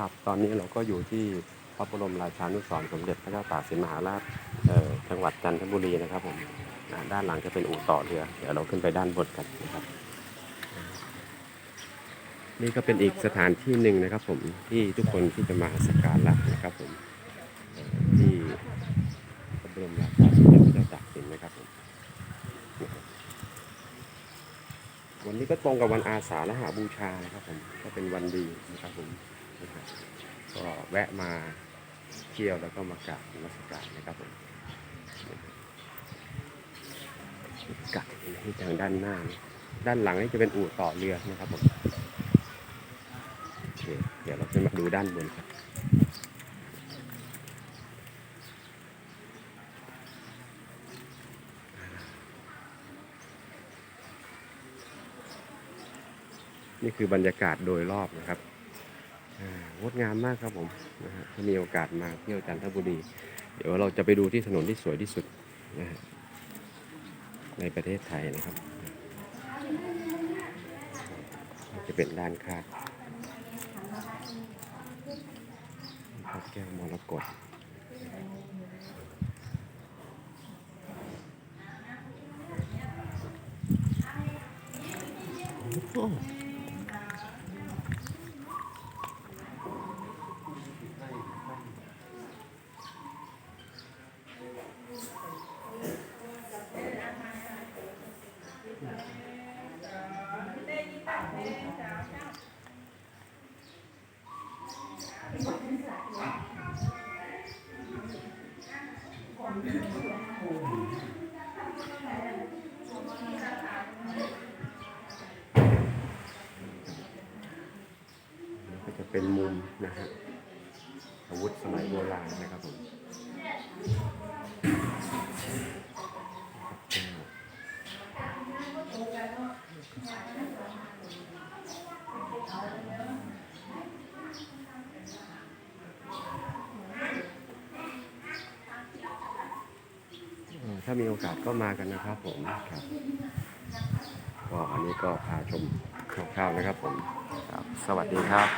ครับ ตอนนี้เราก็อยู่ที่พระบรมราชานุสรณ์สมเด็จพระเจ้าตากสินมหาราชเอ่อจังหวัดจันทบุรีนะครับผมด้านหลังจะเป็นอู่ต่อเรือ เดี๋ยวเราขึ้นไปด้านบนกันนะครับ นี่ก็เป็นอีกสถานที่หนึ่งนะครับ ผมที่ทุกคนที่จะมาสักการะนะครับผมที่พระบรมราชาสมเด็จพระเจ้าตากสินนะครับผมวันนี้ก็ตรงกับวันอาสาฬหาบูชานะครับผมก็เป็นวันดีนะครับผม นะครับก็แวะมาเที่ยวแล้วก็มากราบนมัสการนะครับผมกัดที่ทางด้านหน้า ด้านหลังนี่จะเป็นอู่ต่อเรือนะครับผมโอเคเดี๋ยวเราจะมาดูด้านบนครับนี่คือบรรยากาศโดยรอบนะครับ งดงามมากครับผมนะฮะถ้ามีโอกาสมาเที่ยวจันทบุรี เดี๋ยวเราจะไปดูที่ถนนที่สวยที่สุดนะฮะในประเทศไทยนะครับ จะเป็นด้านข้างพระแก้วมรกตโอ้ ก็จะเป็นมุมนะฮะอาวุธสมัยโบราณนะครับผม ถ้ามีโอกาสก็มากันนะครับผมครับก็อันนี้ก็พาชมคร่าวๆนะครับผมครับ สวัสดีครับ